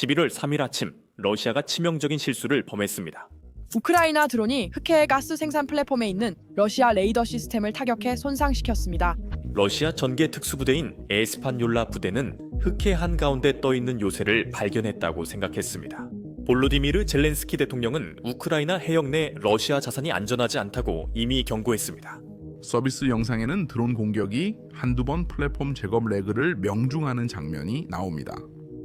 11월 3일 아침 러시아가 치명적인 실수를 범했습니다. 우크라이나 드론이 흑해 가스 생산 플랫폼에 있는 러시아 레이더 시스템을 타격해 손상시켰습니다. 러시아 전개 특수부대인 에스파뇰라 부대는 흑해 한가운데 떠 있는 요새를 발견했다고 생각했습니다. 볼로디미르 젤렌스키 대통령은 우크라이나 해역 내 러시아 자산이 안전하지 않다고 이미 경고했습니다. 서비스 영상에는 드론 공격이 한두 번 플랫폼 제거 레그를 명중하는 장면이 나옵니다.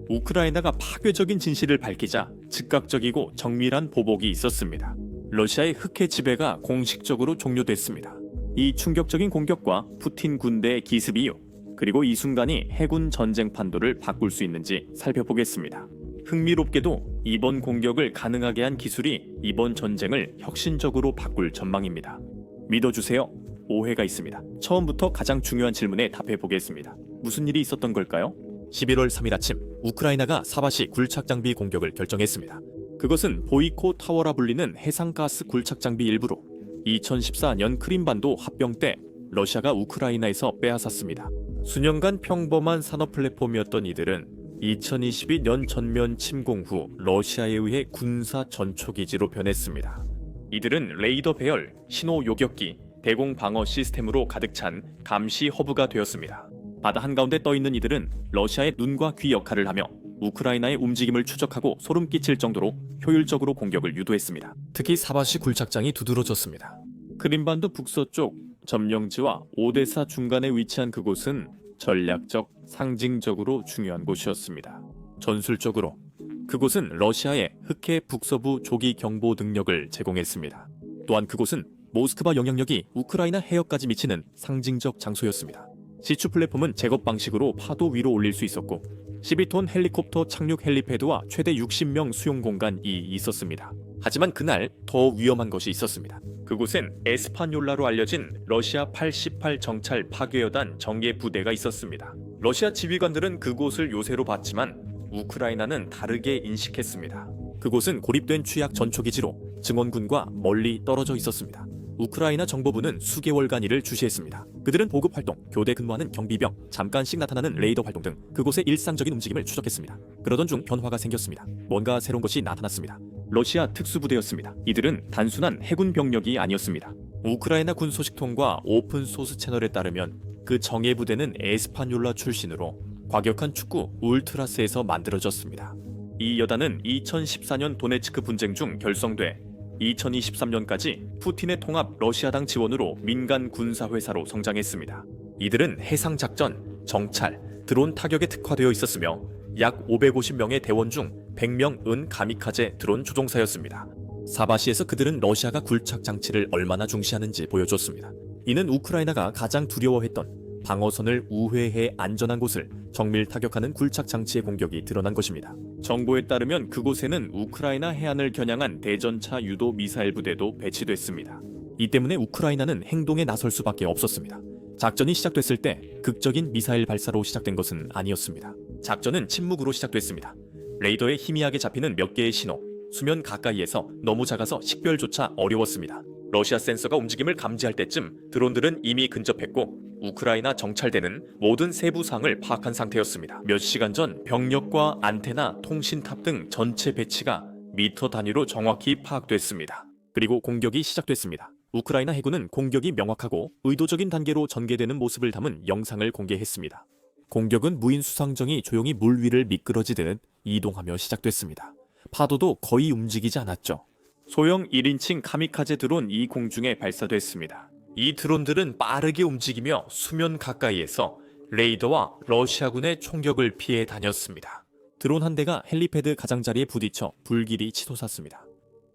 우크라이나가 파괴적인 진실을 밝히자 즉각적이고 정밀한 보복이 있었습니다. 러시아의 흑해 지배가 공식적으로 종료됐습니다. 이 충격적인 공격과 푸틴 군대의 기습 이유, 그리고 이 순간이 해군 전쟁 판도를 바꿀 수 있는지 살펴보겠습니다. 흥미롭게도 이번 공격을 가능하게 한 기술이 이번 전쟁을 혁신적으로 바꿀 전망입니다. 믿어주세요. 오해가 있습니다. 처음부터 가장 중요한 질문에 답해 보겠습니다. 무슨 일이 있었던 걸까요? 11월 3일 아침 우크라이나가 사바시 굴착 장비 공격을 결정했습니다. 그것은 보이코 타워라 불리는 해상가스 굴착 장비 일부로 2014년 크림반도 합병 때 러시아가 우크라이나에서 빼앗았습니다. 수년간 평범한 산업 플랫폼이었던 이들은 2022년 전면 침공 후 러시아에 의해 군사 전초 기지로 변했습니다. 이들은 레이더 배열, 신호 요격기, 대공 방어 시스템으로 가득 찬 감시 허브가 되었습니다. 바다 한가운데 떠 있는 이들은 러시아의 눈과 귀 역할을 하며 우크라이나의 움직임을 추적하고 소름 끼칠 정도로 효율적으로 공격을 유도했습니다. 특히 사바시 굴착장이 두드러졌습니다. 크림반도 북서쪽 점령지와 오데사 중간에 위치한 그곳은 전략적, 상징적으로 중요한 곳이었습니다. 전술적으로 그곳은 러시아의 흑해 북서부 조기 경보 능력을 제공했습니다. 또한 그곳은 모스크바 영향력이 우크라이나 해역까지 미치는 상징적 장소였습니다. 시추 플랫폼은 제거 방식으로 파도 위로 올릴 수 있었고 12톤 헬리콥터 착륙 헬리패드와 최대 60명 수용 공간이 있었습니다. 하지만 그날 더 위험한 것이 있었습니다. 그곳엔 에스파뇰라로 알려진 러시아 88 정찰 파괴여단 정예 부대가 있었습니다. 러시아 지휘관들은 그곳을 요새로 봤지만 우크라이나는 다르게 인식했습니다. 그곳은 고립된 취약 전초기지로 증원군과 멀리 떨어져 있었습니다. 우크라이나 정보부는 수개월간 이를 주시했습니다. 그들은 보급 활동, 교대 근무하는 경비병, 잠깐씩 나타나는 레이더 활동 등 그곳의 일상적인 움직임을 추적했습니다. 그러던 중 변화가 생겼습니다. 뭔가 새로운 것이 나타났습니다. 러시아 특수부대였습니다. 이들은 단순한 해군 병력이 아니었습니다. 우크라이나 군 소식통과 오픈 소스 채널에 따르면 그 정예 부대는 에스파뇰라 출신으로 과격한 축구 울트라스에서 만들어졌습니다. 이 여단은 2014년 도네츠크 분쟁 중 결성돼 2023년까지 푸틴의 통합 러시아당 지원으로 민간 군사 회사로 성장했습니다. 이들은 해상 작전, 정찰, 드론 타격에 특화되어 있었으며 약 550명의 대원 중 100명 은 가미카제 드론 조종사였습니다. 사바시에서 그들은 러시아가 굴착 장치를 얼마나 중시하는지 보여줬습니다. 이는 우크라이나가 가장 두려워했던 방어선을 우회해 안전한 곳을 정밀 타격하는 굴착 장치의 공격이 드러난 것입니다. 정보에 따르면 그곳에는 우크라이나 해안을 겨냥한 대전차 유도 미사일 부대도 배치됐습니다. 이 때문에 우크라이나는 행동에 나설 수밖에 없었습니다. 작전이 시작됐을 때 극적인 미사일 발사로 시작된 것은 아니었습니다. 작전은 침묵으로 시작됐습니다. 레이더에 희미하게 잡히는 몇 개의 신호, 수면 가까이에서 너무 작아서 식별조차 어려웠습니다. 러시아 센서가 움직임을 감지할 때쯤 드론들은 이미 근접했고 우크라이나 정찰대는 모든 세부 사항을 파악한 상태였습니다. 몇 시간 전 병력과 안테나, 통신탑 등 전체 배치가 미터 단위로 정확히 파악됐습니다. 그리고 공격이 시작됐습니다. 우크라이나 해군은 공격이 명확하고 의도적인 단계로 전개되는 모습을 담은 영상을 공개했습니다. 공격은 무인 수상정이 조용히 물 위를 미끄러지듯 이동하며 시작됐습니다. 파도도 거의 움직이지 않았죠. 소형 1인칭 카미카제 드론 이 공중에 발사됐습니다. 이 드론들은 빠르게 움직이며 수면 가까이에서 레이더와 러시아군의 총격을 피해 다녔습니다. 드론 한 대가 헬리패드 가장자리에 부딪혀 불길이 치솟았습니다.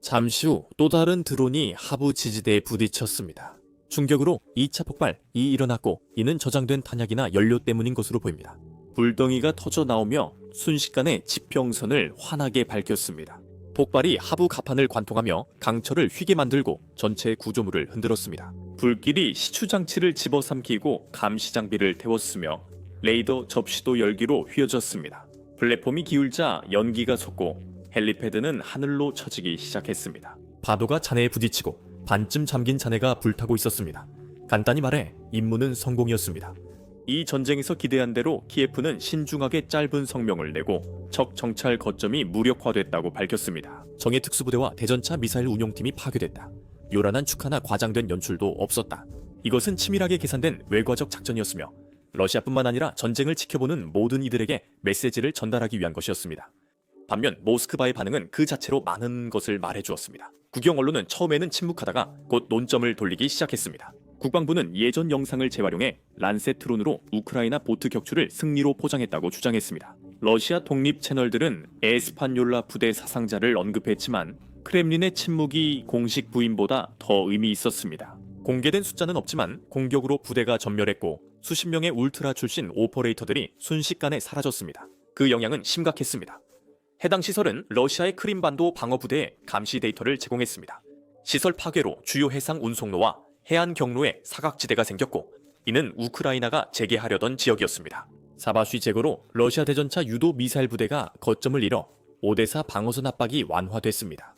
잠시 후 또 다른 드론이 하부 지지대에 부딪혔습니다. 충격으로 2차 폭발이 일어났고 이는 저장된 탄약이나 연료 때문인 것으로 보입니다. 불덩이가 터져 나오며 순식간에 지평선을 환하게 밝혔습니다. 폭발이 하부 가판을 관통하며 강철을 휘게 만들고 전체 구조물을 흔들었습니다. 불길이 시추 장치를 집어삼키고 감시 장비를 태웠으며 레이더 접시도 열기로 휘어졌습니다. 플랫폼이 기울자 연기가 솟고 헬리패드는 하늘로 쳐지기 시작했습니다. 파도가 잔해에 부딪히고 반쯤 잠긴 잔해가 불타고 있었습니다. 간단히 말해 임무는 성공이었습니다. 이 전쟁에서 기대한 대로 키예프는 신중하게 짧은 성명을 내고 적 정찰 거점이 무력화됐다고 밝혔습니다. 정예 특수부대와 대전차 미사일 운용팀이 파괴됐다. 요란한 축하나 과장된 연출도 없었다. 이것은 치밀하게 계산된 외과적 작전이었으며 러시아뿐만 아니라 전쟁을 지켜보는 모든 이들에게 메시지를 전달하기 위한 것이었습니다. 반면 모스크바의 반응은 그 자체로 많은 것을 말해주었습니다. 국영 언론은 처음에는 침묵하다가 곧 논점을 돌리기 시작했습니다. 국방부는 예전 영상을 재활용해 란세트론으로 우크라이나 보트 격추를 승리로 포장했다고 주장했습니다. 러시아 독립 채널들은 에스파뇰라 부대 사상자를 언급했지만 크렘린의 침묵이 공식 부인보다 더 의미 있었습니다. 공개된 숫자는 없지만 공격으로 부대가 전멸했고 수십 명의 울트라 출신 오퍼레이터들이 순식간에 사라졌습니다. 그 영향은 심각했습니다. 해당 시설은 러시아의 크림반도 방어부대에 감시 데이터를 제공했습니다. 시설 파괴로 주요 해상 운송로와 해안 경로에 사각지대가 생겼고 이는 우크라이나가 재개하려던 지역이었습니다. 사바쉬 제거로 러시아 대전차 유도 미사일 부대가 거점을 잃어 오데사 방어선 압박이 완화됐습니다.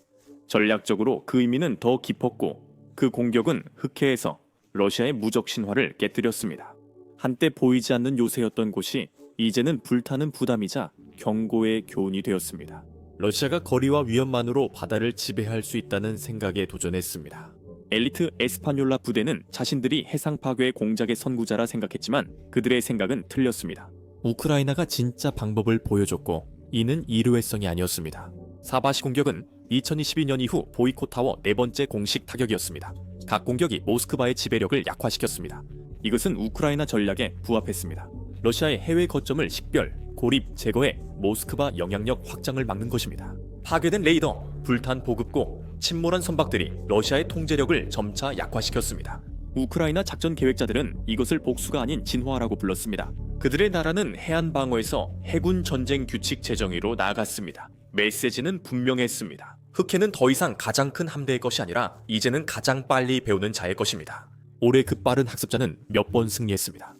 전략적으로 그 의미는 더 깊었고 그 공격은 흑해에서 러시아의 무적 신화를 깨뜨렸습니다. 한때 보이지 않는 요새였던 곳이 이제는 불타는 부담이자 경고의 교훈이 되었습니다. 러시아가 거리와 위험만으로 바다를 지배할 수 있다는 생각에 도전했습니다. 엘리트 에스파뇰라 부대는 자신들이 해상 파괴의 공작의 선구자라 생각했지만 그들의 생각은 틀렸습니다. 우크라이나가 진짜 방법을 보여줬고 이는 일회성이 아니었습니다. 사바시 공격은 2022년 이후 보이콧 타워 네 번째 공식 타격이었습니다. 각 공격이 모스크바의 지배력을 약화시켰습니다. 이것은 우크라이나 전략에 부합했습니다. 러시아의 해외 거점을 식별, 고립, 제거해 모스크바 영향력 확장을 막는 것입니다. 파괴된 레이더, 불탄 보급고, 침몰한 선박들이 러시아의 통제력을 점차 약화시켰습니다. 우크라이나 작전 계획자들은 이것을 복수가 아닌 진화라고 불렀습니다. 그들의 나라는 해안 방어에서 해군 전쟁 규칙 제정위로 나아갔습니다. 메시지는 분명했습니다. 흑해는 더 이상 가장 큰 함대의 것이 아니라 이제는 가장 빨리 배우는 자의 것입니다. 올해 그 빠른 학습자는 몇 번 승리했습니다.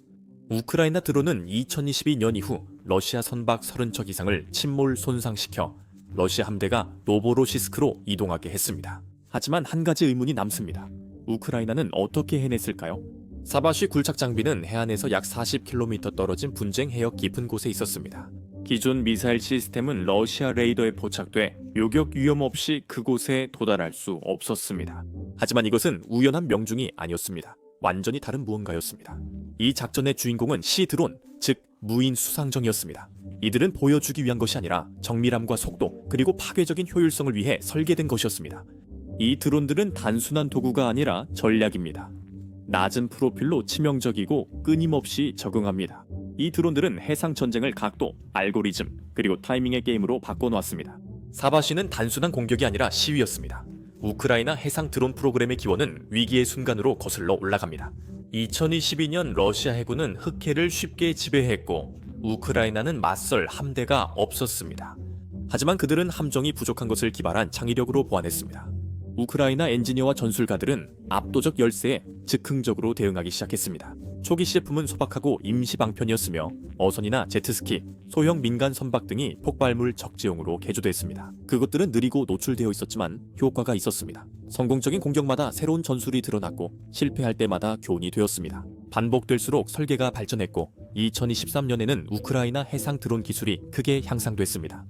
우크라이나 드론은 2022년 이후 러시아 선박 30척 이상을 침몰 손상시켜 러시아 함대가 노보로시스크로 이동하게 했습니다. 하지만 한 가지 의문이 남습니다. 우크라이나는 어떻게 해냈을까요? 사바쉬 굴착 장비는 해안에서 약 40km 떨어진 분쟁 해역 깊은 곳에 있었습니다. 기존 미사일 시스템은 러시아 레이더에 포착돼 요격 위험 없이 그곳에 도달할 수 없었습니다. 하지만 이것은 우연한 명중이 아니었습니다. 완전히 다른 무언가였습니다. 이 작전의 주인공은 시 드론, 즉 무인 수상정이었습니다. 이들은 보여주기 위한 것이 아니라 정밀함과 속도 그리고 파괴적인 효율성을 위해 설계된 것이었습니다. 이 드론들은 단순한 도구가 아니라 전략입니다. 낮은 프로필로 치명적이고 끊임없이 적응합니다. 이 드론들은 해상 전쟁을 각도, 알고리즘, 그리고 타이밍의 게임으로 바꿔놓았습니다. 사바시는 단순한 공격이 아니라 시위였습니다. 우크라이나 해상 드론 프로그램의 기원은 위기의 순간으로 거슬러 올라갑니다. 2022년 러시아 해군은 흑해를 쉽게 지배했고 우크라이나는 맞설 함대가 없었습니다. 하지만 그들은 함정이 부족한 것을 기발한 창의력으로 보완했습니다. 우크라이나 엔지니어와 전술가들은 압도적 열세에 즉흥적으로 대응하기 시작했습니다. 초기 시제품은 소박하고 임시 방편이었으며 어선이나 제트스키, 소형 민간 선박 등이 폭발물 적재용으로 개조됐습니다. 그것들은 느리고 노출되어 있었지만 효과가 있었습니다. 성공적인 공격마다 새로운 전술이 드러났고 실패할 때마다 교훈이 되었습니다. 반복될수록 설계가 발전했고 2023년에는 우크라이나 해상 드론 기술이 크게 향상됐습니다.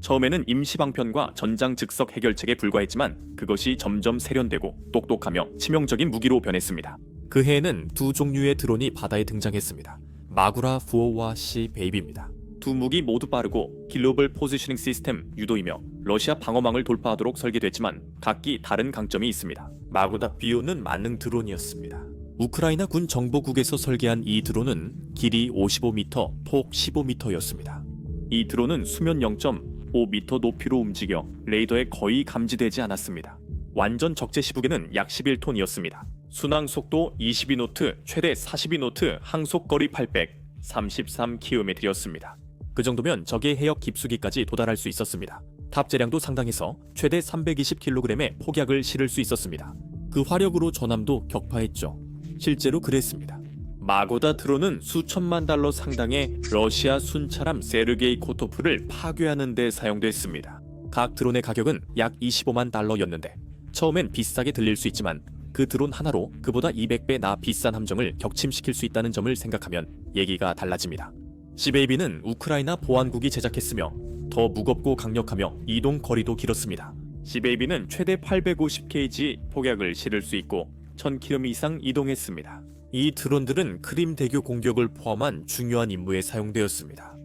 처음에는 임시방편과 전장 즉석 해결책에 불과했지만 그것이 점점 세련되고 똑똑하며 치명적인 무기로 변했습니다. 그 해에는 두 종류의 드론이 바다에 등장했습니다. 마구라 4와 C 베이비입니다. 두 무기 모두 빠르고 글로벌 포지셔닝 시스템 유도이며 러시아 방어망을 돌파하도록 설계됐지만 각기 다른 강점이 있습니다. 마구다 비오는 만능 드론이었습니다. 우크라이나 군 정보국에서 설계한 이 드론은 길이 55m, 폭 15m였습니다. 이 드론은 수면 0.5m 높이로 움직여 레이더에 거의 감지되지 않았습니다. 완전 적재 시부계는 약 11톤이었습니다. 순항 속도 22노트, 최대 42노트, 항속 거리 800, 33km였습니다. 그 정도면 적의 해역 깊숙이까지 도달할 수 있었습니다. 탑재량도 상당해서 최대 320kg의 폭약을 실을 수 있었습니다. 그 화력으로 전함도 격파했죠. 실제로 그랬습니다. 마고다 드론은 수천만 달러 상당의 러시아 순차람 세르게이 코토프를 파괴하는 데 사용됐습니다. 각 드론의 가격은 약 25만 달러였는데 처음엔 비싸게 들릴 수 있지만 그 드론 하나로 그보다 200배 나 비싼 함정을 격침시킬 수 있다는 점을 생각하면 얘기가 달라집니다. 시베이비는 우크라이나 보안국이 제작했으며 더 무겁고 강력하며 이동 거리도 길었습니다. 시베이비는 최대 850kg 폭약을 실을 수 있고 1000km 이상 이동했습니다. 이 드론들은 크림 대교 공격을 포함한 중요한 임무에 사용되었습니다.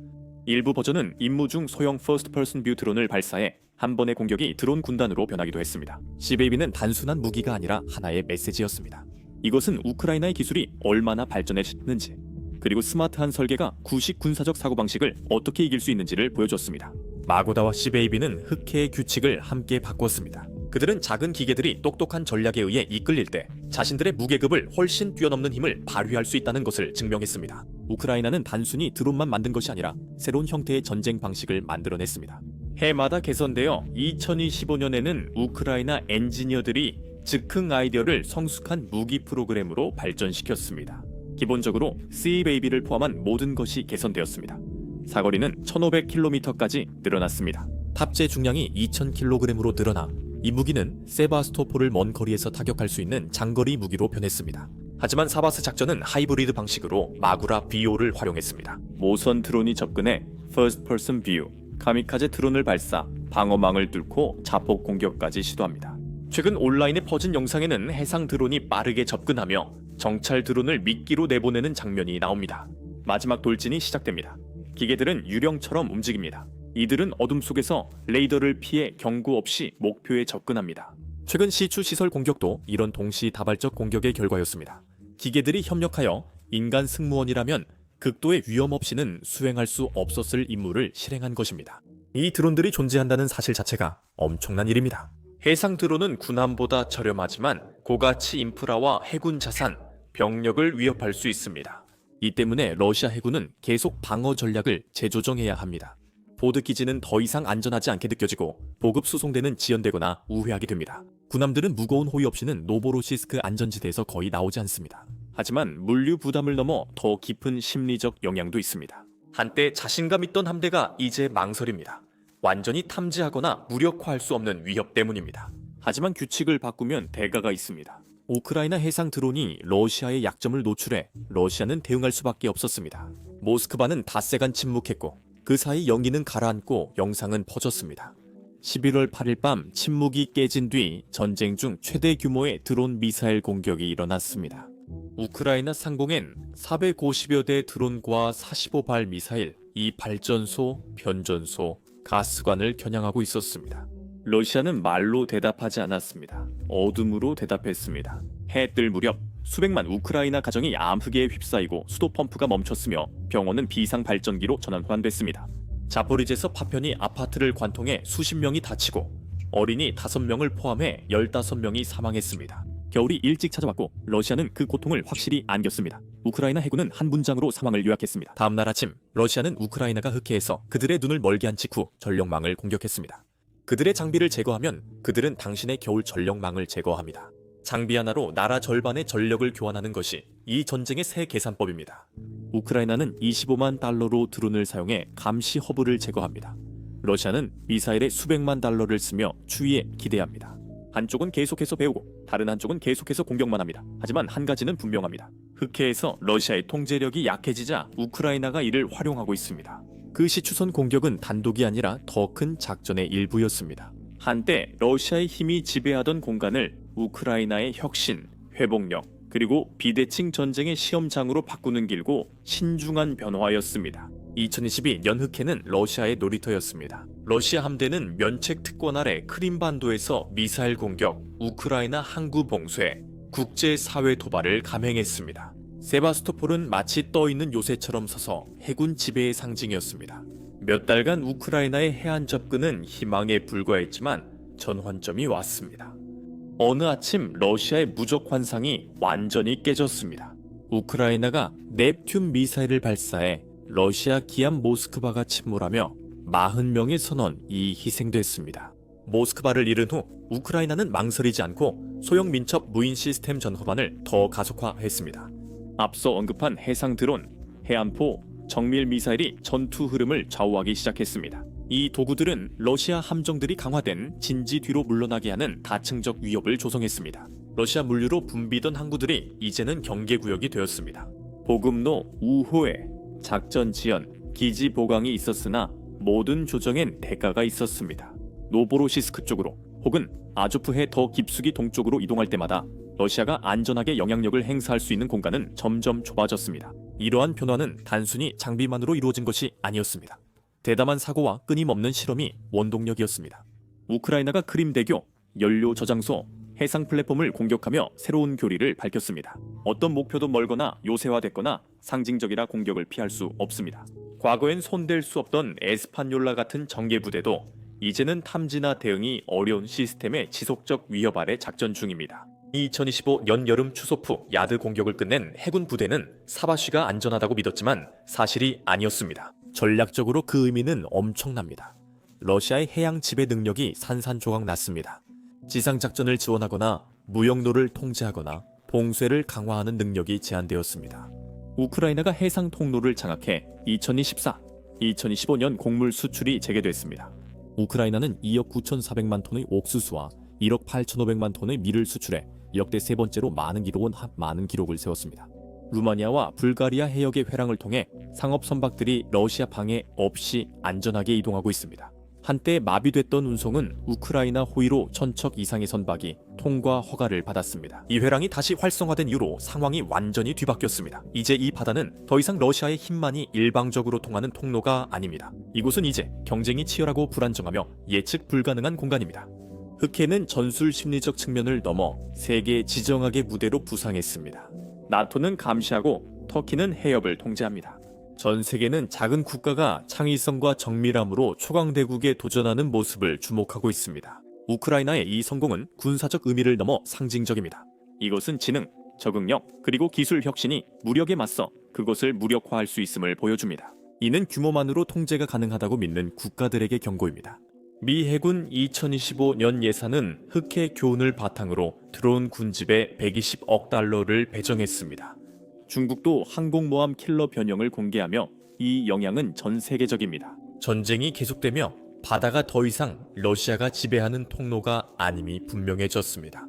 일부 버전은 임무 중 소형 퍼스트 퍼슨 뷰 드론을 발사해 한 번의 공격이 드론 군단으로 변하기도 했습니다. 시베이비는 단순한 무기가 아니라 하나의 메시지였습니다. 이것은 우크라이나의 기술이 얼마나 발전했는지 그리고 스마트한 설계가 구식 군사적 사고방식을 어떻게 이길 수 있는지를 보여줬습니다. 마고다와 시베이비는 흑해의 규칙을 함께 바꿨습니다. 그들은 작은 기계들이 똑똑한 전략에 의해 이끌릴 때 자신들의 무게급을 훨씬 뛰어넘는 힘을 발휘할 수 있다는 것을 증명했습니다. 우크라이나는 단순히 드론만 만든 것이 아니라 새로운 형태의 전쟁 방식을 만들어냈습니다. 해마다 개선되어 2025년에는 우크라이나 엔지니어들이 즉흥 아이디어를 성숙한 무기 프로그램으로 발전시켰습니다. 기본적으로 C-베이비를 포함한 모든 것이 개선되었습니다. 사거리는 1500km까지 늘어났습니다. 탑재 중량이 2000kg으로 늘어나 이 무기는 세바스토폴을 먼 거리에서 타격할 수 있는 장거리 무기로 변했습니다. 하지만 사바스 작전은 하이브리드 방식으로 마구라 BO를 활용했습니다. 모선 드론이 접근해 First Person View, 카미카제 드론을 발사, 방어망을 뚫고 자폭 공격까지 시도합니다. 최근 온라인에 퍼진 영상에는 해상 드론이 빠르게 접근하며 정찰 드론을 미끼로 내보내는 장면이 나옵니다. 마지막 돌진이 시작됩니다. 기계들은 유령처럼 움직입니다. 이들은 어둠 속에서 레이더를 피해 경고 없이 목표에 접근합니다. 최근 시추 시설 공격도 이런 동시 다발적 공격의 결과였습니다. 기계들이 협력하여 인간 승무원이라면 극도의 위험 없이는 수행할 수 없었을 임무를 실행한 것입니다. 이 드론들이 존재한다는 사실 자체가 엄청난 일입니다. 해상 드론은 군함보다 저렴하지만 고가치 인프라와 해군 자산, 병력을 위협할 수 있습니다. 이 때문에 러시아 해군은 계속 방어 전략을 재조정해야 합니다. 보드 기지는 더 이상 안전하지 않게 느껴지고 보급 수송대는 지연되거나 우회하게 됩니다. 군함들은 무거운 호위 없이는 노보로시스크 안전지대에서 거의 나오지 않습니다. 하지만 물류 부담을 넘어 더 깊은 심리적 영향도 있습니다. 한때 자신감 있던 함대가 이제 망설입니다. 완전히 탐지하거나 무력화할 수 없는 위협 때문입니다. 하지만 규칙을 바꾸면 대가가 있습니다. 우크라이나 해상 드론이 러시아의 약점을 노출해 러시아는 대응할 수밖에 없었습니다. 모스크바는 닷새간 침묵했고 그 사이 연기는 가라앉고 영상은 퍼졌습니다. 11월 8일 밤 침묵이 깨진 뒤 전쟁 중 최대 규모의 드론 미사일 공격이 일어났습니다. 우크라이나 상공엔 450여 대 드론과 45발 미사일, 이 발전소, 변전소, 가스관을 겨냥하고 있었습니다. 러시아는 말로 대답하지 않았습니다. 어둠으로 대답했습니다. 해 뜰 무렵 수백만 우크라이나 가정이 암흑에 휩싸이고 수도 펌프가 멈췄으며 병원은 비상 발전기로 전환됐습니다. 자포리제서 파편이 아파트를 관통해 수십 명이 다치고 어린이 5명을 포함해 15명이 사망했습니다. 겨울이 일찍 찾아왔고 러시아는 그 고통을 확실히 안겼습니다. 우크라이나 해군은 한 문장으로 상황을 요약했습니다. 다음 날 아침 러시아는 우크라이나가 흑해에서 그들의 눈을 멀게 한 직후 전력망을 공격했습니다. 그들의 장비를 제거하면 그들은 당신의 겨울 전력망을 제거합니다. 장비 하나로 나라 절반의 전력을 교환하는 것이 이 전쟁의 새 계산법입니다. 우크라이나는 25만 달러로 드론을 사용해 감시 허브를 제거합니다. 러시아는 미사일에 수백만 달러를 쓰며 추위에 기대합니다. 한쪽은 계속해서 배우고 다른 한쪽은 계속해서 공격만 합니다. 하지만 한 가지는 분명합니다. 흑해에서 러시아의 통제력이 약해지자 우크라이나가 이를 활용하고 있습니다. 그 시추선 공격은 단독이 아니라 더 큰 작전의 일부였습니다. 한때 러시아의 힘이 지배하던 공간을 우크라이나의 혁신, 회복력, 그리고 비대칭 전쟁의 시험장으로 바꾸는 길고 신중한 변화였습니다. 2022 연흑해는 러시아의 놀이터였습니다. 러시아 함대는 면책 특권 아래 크림반도에서 미사일 공격, 우크라이나 항구 봉쇄, 국제 사회 도발을 감행했습니다. 세바스토폴은 마치 떠 있는 요새처럼 서서 해군 지배의 상징이었습니다. 몇 달간 우크라이나의 해안 접근은 희망에 불과했지만 전환점이 왔습니다. 어느 아침 러시아의 무적 환상이 완전히 깨졌습니다. 우크라이나가 넵튠 미사일을 발사해 러시아 기암 모스크바가 침몰하며 40명의 선원이 희생됐습니다. 모스크바를 잃은 후 우크라이나는 망설이지 않고 소형 민첩 무인 시스템 전후반을 더 가속화했습니다. 앞서 언급한 해상 드론, 해안포, 정밀 미사일이 전투 흐름을 좌우하기 시작했습니다. 이 도구들은 러시아 함정들이 강화된 진지 뒤로 물러나게 하는 다층적 위협을 조성했습니다. 러시아 물류로 붐비던 항구들이 이제는 경계 구역이 되었습니다. 보급로 우호에 작전 지연, 기지 보강이 있었으나 모든 조정엔 대가가 있었습니다. 노보로시스크 쪽으로 혹은 아조프해 더 깊숙이 동쪽으로 이동할 때마다 러시아가 안전하게 영향력을 행사할 수 있는 공간은 점점 좁아졌습니다. 이러한 변화는 단순히 장비만으로 이루어진 것이 아니었습니다. 대담한 사고와 끊임없는 실험이 원동력이었습니다. 우크라이나가 크림대교, 연료 저장소, 해상 플랫폼을 공격하며 새로운 교리를 밝혔습니다. 어떤 목표도 멀거나 요새화됐거나 상징적이라 공격을 피할 수 없습니다. 과거엔 손댈 수 없던 에스파뇰라 같은 정예 부대도 이제는 탐지나 대응이 어려운 시스템의 지속적 위협 아래 작전 중입니다. 2025 연여름 후 야드 공격을 끝낸 해군 부대는 사바시가 안전하다고 믿었지만 사실이 아니었습니다. 전략적으로 그 의미는 엄청납니다. 러시아의 해양 지배 능력이 산산조각 났습니다. 지상 작전을 지원하거나 무역로를 통제하거나 봉쇄를 강화하는 능력이 제한되었습니다. 우크라이나가 해상 통로를 장악해 2024, 2025년 곡물 수출이 재개됐습니다. 우크라이나는 2억 9,400만 톤의 옥수수와 1억 8,500만 톤의 밀을 수출해 역대 세 번째로 많은 기록은 한 많은 기록을 세웠습니다. 루마니아와 불가리아 해역의 회랑을 통해 상업 선박들이 러시아 방해 없이 안전하게 이동하고 있습니다. 한때 마비됐던 운송은 우크라이나 호위로 천척 이상의 선박이 통과 허가를 받았습니다. 이 회랑이 다시 활성화된 이후로 상황이 완전히 뒤바뀌었습니다. 이제 이 바다는 더 이상 러시아의 힘만이 일방적으로 통하는 통로가 아닙니다. 이곳은 이제 경쟁이 치열하고 불안정하며 예측 불가능한 공간입니다. 흑해는 전술 심리적 측면을 넘어 세계 지정학의 무대로 부상했습니다. 나토는 감시하고 터키는 해협을 통제합니다. 전 세계는 작은 국가가 창의성과 정밀함으로 초강대국에 도전하는 모습을 주목하고 있습니다. 우크라이나의 이 성공은 군사적 의미를 넘어 상징적입니다. 이것은 지능, 적응력, 그리고 기술 혁신이 무력에 맞서 그것을 무력화할 수 있음을 보여줍니다. 이는 규모만으로 통제가 가능하다고 믿는 국가들에게 경고입니다. 미 해군 2025년 예산은 흑해 교훈을 바탕으로 드론 군집에 120억 달러를 배정했습니다. 중국도 항공모함 킬러 변형을 공개하며 이 영향은 전 세계적입니다. 전쟁이 계속되며 바다가 더 이상 러시아가 지배하는 통로가 아님이 분명해졌습니다.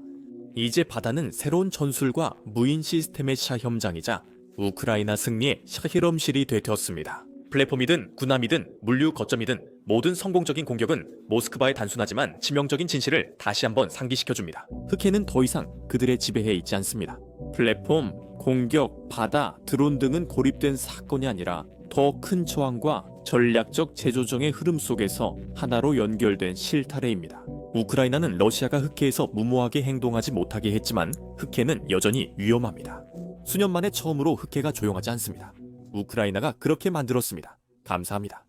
이제 바다는 새로운 전술과 무인 시스템의 시험장이자 우크라이나 승리의 실험실이 되었습니다. 플랫폼이든 군함이든 물류 거점이든 모든 성공적인 공격은 모스크바의 단순하지만 치명적인 진실을 다시 한번 상기시켜줍니다. 흑해는 더 이상 그들의 지배에 있지 않습니다. 플랫폼, 공격, 바다, 드론 등은 고립된 사건이 아니라 더 큰 저항과 전략적 재조정의 흐름 속에서 하나로 연결된 실타래입니다. 우크라이나는 러시아가 흑해에서 무모하게 행동하지 못하게 했지만 흑해는 여전히 위험합니다. 수년 만에 처음으로 흑해가 조용하지 않습니다. 우크라이나가 그렇게 만들었습니다. 감사합니다.